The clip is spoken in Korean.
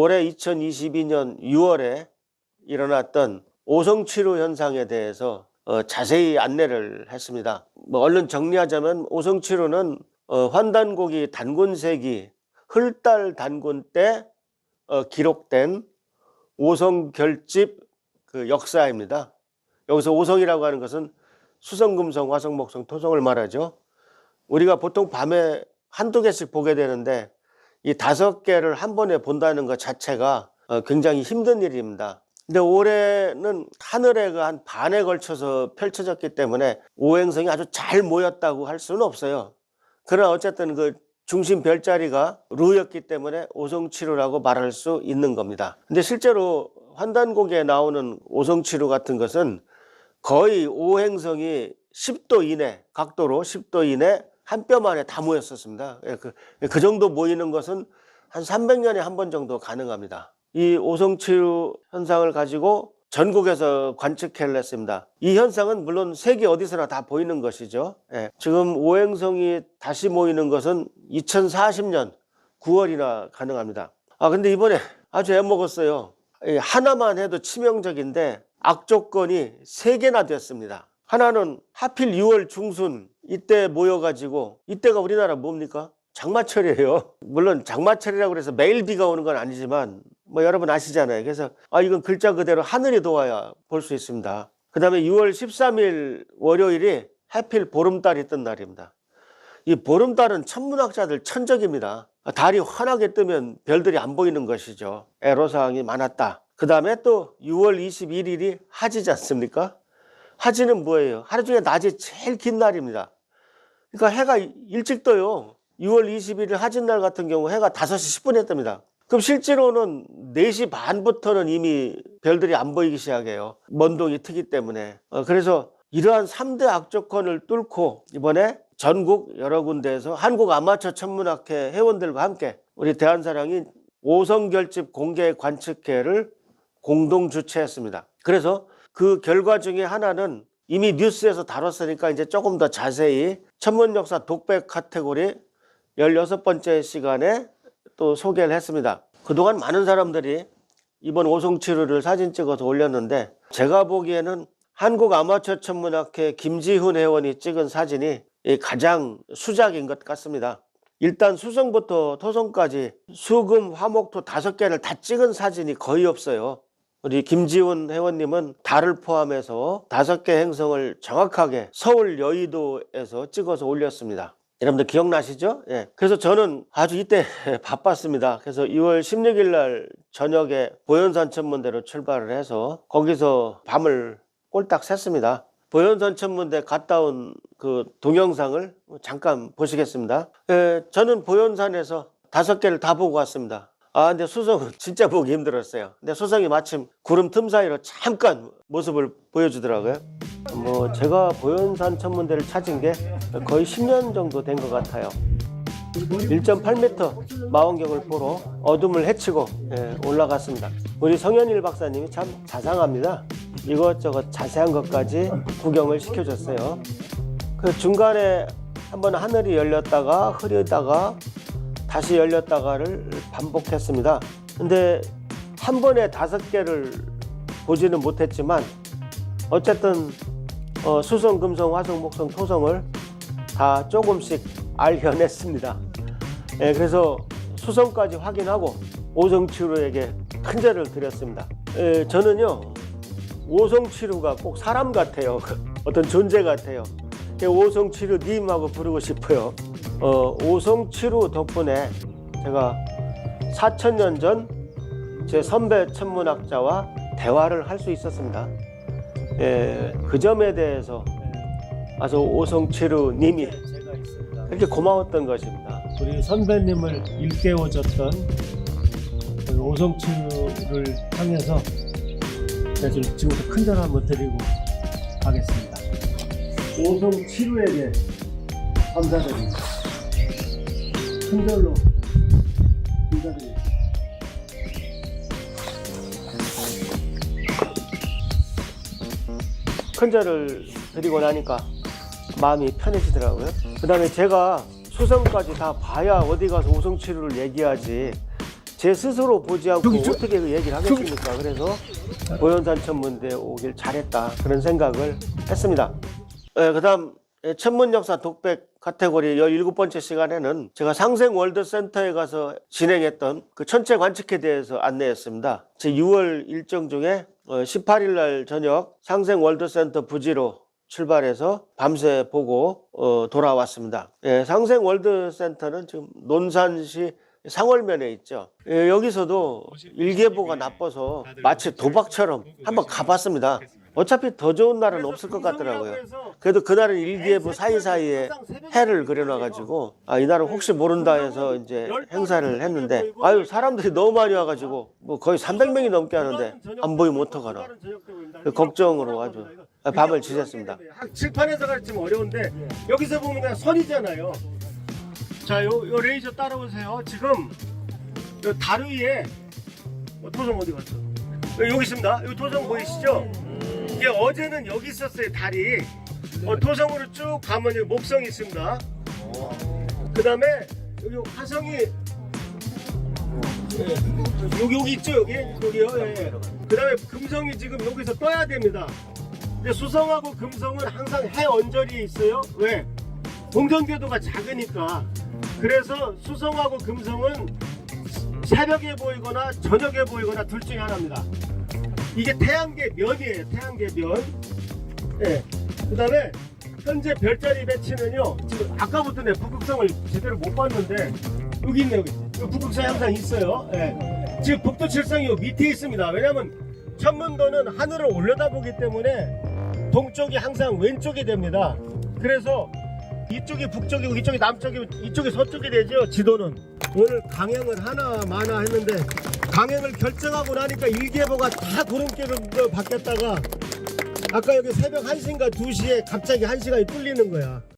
올해 2022년 6월에 일어났던 오성치료 현상에 대해서 어, 자세히 안내를 했습니다. 뭐 얼른 정리하자면 오성치료는 어, 환단고기 단군세기 흘달 단군 때 어, 기록된 오성 결집 그 역사입니다. 여기서 오성이라고 하는 것은 수성금성, 화성목성, 토성을 말하죠. 우리가 보통 밤에 한두 개씩 보게 되는데 이 다섯 개를 한 번에 본다는 것 자체가 어, 굉장히 힘든 일입니다. 근데 올해는 하늘에 그한 반에 걸쳐서 펼쳐졌기 때문에 오행성이 아주 잘 모였다고 할 수는 없어요. 그러나 어쨌든 그 중심 별자리가 루였기 때문에 오성치루라고 말할 수 있는 겁니다. 근데 실제로 환단곡에 나오는 오성치루 같은 것은 거의 오행성이 10도 이내, 각도로 10도 이내 한 뼘 안에 다 모였었습니다. 예, 그, 그 정도 모이는 것은 한 300년에 한 번 정도 가능합니다. 이 오성치루 현상을 가지고 전국에서 관측해를 했습니다. 이 현상은 물론 세계 어디서나 다 보이는 것이죠. 예, 지금 오행성이 다시 모이는 것은 2040년 9월이나 가능합니다. 아 근데 이번에 아주 애먹었어요. 이 하나만 해도 치명적인데 악조건이 세 개나 됐습니다. 하나는 하필 6월 중순 이때 모여가지고 이때가 우리나라 뭡니까? 장마철이에요. 물론 장마철이라고 해서 매일 비가 오는 건 아니지만 뭐 여러분 아시잖아요. 그래서 아 이건 글자 그대로 하늘이 도와야 볼 수 있습니다. 그 다음에 6월 13일 월요일이 하필 보름달이 뜬 날입니다. 이 보름달은 천문학자들 천적입니다. 달이 환하게 뜨면 별들이 안 보이는 것이죠. 애로사항이 많았다. 그 다음에 또 6월 21일이 하지지 않습니까? 하지는 뭐예요? 하루 중에 낮이 제일 긴 날입니다. 그러니까 해가 일찍 떠요. 6월 21일 하진날 같은 경우 해가 5시 10분에 뜹니다. 그럼 실제로는 4시 반부터는 이미 별들이 안 보이기 시작해요. 먼동이 트기 때문에. 어, 그래서 이러한 3대 악조건을 뚫고 이번에 전국 여러 군데에서 한국 아마추어 천문학회 회원들과 함께 우리 대한사랑이 오성결집 공개 관측회를 공동 주최했습니다. 그래서 그 결과 중에 하나는 이미 뉴스에서 다뤘으니까 이제 조금 더 자세히 천문 역사 독백 카테고리 16번째 시간에 또 소개를 했습니다. 그동안 많은 사람들이 이번 오송치료를 사진 찍어서 올렸는데 제가 보기에는 한국 아마추어 천문학회 김지훈 회원이 찍은 사진이 이 가장 수작인 것 같습니다. 일단 수성부터 토성까지 수금, 화목토 다섯 개를 다 찍은 사진이 거의 없어요. 우리 김지훈 회원님은 달을 포함해서 다섯 개 행성을 정확하게 서울 여의도에서 찍어서 올렸습니다. 여러분들 기억나시죠? 예. 그래서 저는 아주 이때 바빴습니다. 그래서 2월 16일 날 저녁에 보현산 천문대로 출발을 해서 거기서 밤을 꼴딱 샜습니다. 보현산 천문대 갔다 온 그 동영상을 잠깐 보시겠습니다. 예, 저는 보현산에서 다섯 개를 다 보고 왔습니다. 아, 근데 수성은 진짜 보기 힘들었어요. 근데 수성이 마침 구름 틈 사이로 잠깐 모습을 보여주더라고요. 뭐 제가 보현산 천문대를 찾은 게 거의 10년 정도 된 것 같아요. 1.8m 망원경을 보러 어둠을 헤치고 예, 올라갔습니다. 우리 성현일 박사님이 참 자상합니다. 이것저것 자세한 것까지 구경을 시켜줬어요. 그 중간에 한번 하늘이 열렸다가 흐리다가 다시 열렸다가를 반복했습니다. 근데 한 번에 다섯 개를 보지는 못했지만 어쨌든 어, 수성, 금성, 화성, 목성, 토성을 다 조금씩 알려냈습니다. 예, 그래서 수성까지 확인하고 오성치루에게 큰절을 드렸습니다. 예, 저는요 오성치루가 꼭 사람 같아요. 어떤 존재 같아요. 예, 오성치루님하고 부르고 싶어요. 어, 오성치루 덕분에 제가 4천 년 전 제 선배 천문학자와 대화를 할 수 있었습니다. 예, 그 점에 대해서 아주 오성치루 님이 그렇게 고마웠던 것입니다. 우리 선배님을 일깨워줬던 그 오성치루를 향해서 제가 지금 지금부터 큰절 한번 드리고 가겠습니다. 오성치루에게 감사드립니다. 큰절로 큰절을 드리고 나니까 마음이 편해지더라고요. 그 다음에 제가 수성까지 다 봐야 어디 가서 오성치료를 얘기하지. 제 스스로 보지 않고 어떻게 그 얘기를 하겠습니까? 그래서 보현산 천문대 오길 잘했다 그런 생각을 했습니다. 예, 그다음 예, 천문 역사 독백 카테고리 17번째 시간에는 제가 상생 월드센터에 가서 진행했던 그 천체 관측에 대해서 안내했습니다. 제 6월 일정 중에 18일 날 저녁 상생 월드센터 부지로 출발해서 밤새 보고 어, 돌아왔습니다. 예, 상생 월드센터는 지금 논산시 상월면에 있죠. 예, 여기서도 일기예보가 나빠서 마치 도박처럼 한번 가봤습니다. 어차피 더 좋은 날은 없을 것 같더라고요. 그래도 그날은 일기예보 사이사이에 해를 그려놔가지고 아 이날은 혹시 모른다 해서 이제 행사를 했는데 아유 사람들이 너무 많이 와가지고 뭐 거의 300명이 넘게 하는데 안 보이면 어떡하나 그 걱정으로 아주 밤을 지샜습니다. 칠판에서 가르치면 어려운데 여기서 보면 그냥 선이잖아요. 자, 요, 요 레이저 따라오세요. 지금 요달 위에 어, 토성 어디 갔어? 요, 여기 있습니다. 요 토성 보이시죠? 이게 어제는 여기 있었어요. 달이 어, 토성으로 쭉 가면 여기 목성이 있습니다. 그 다음에 여기 화성이 예, 여기 여기 있죠 여기 여기요. 예. 그 다음에 금성이 지금 여기서 떠야 됩니다. 근데 수성하고 금성은 항상 해 언저리에 있어요. 왜? 공전궤도가 작으니까. 그래서 수성하고 금성은 새벽에 보이거나 저녁에 보이거나 둘 중에 하나입니다. 이게 태양계 면이에요. 태양계 면. 예. 그 다음에 현재 별자리 배치는요. 지금 아까부터 내 북극성을 제대로 못 봤는데 여기 있네 여기. 북극성이 항상 있어요. 예. 지금 북두 칠성이 요 밑에 있습니다. 왜냐면 천문도는 하늘을 올려다보기 때문에 동쪽이 항상 왼쪽이 됩니다. 그래서 이쪽이 북쪽이고 이쪽이 남쪽이고 이쪽이 서쪽이 되죠. 지도는 오늘 강행을 하나 마나 했는데 강행을 결정하고 나니까 일기예보가 다 구름길로 바뀌었다가 아까 여기 새벽 1시인가 2시에 갑자기 1시간이 뚫리는 거야.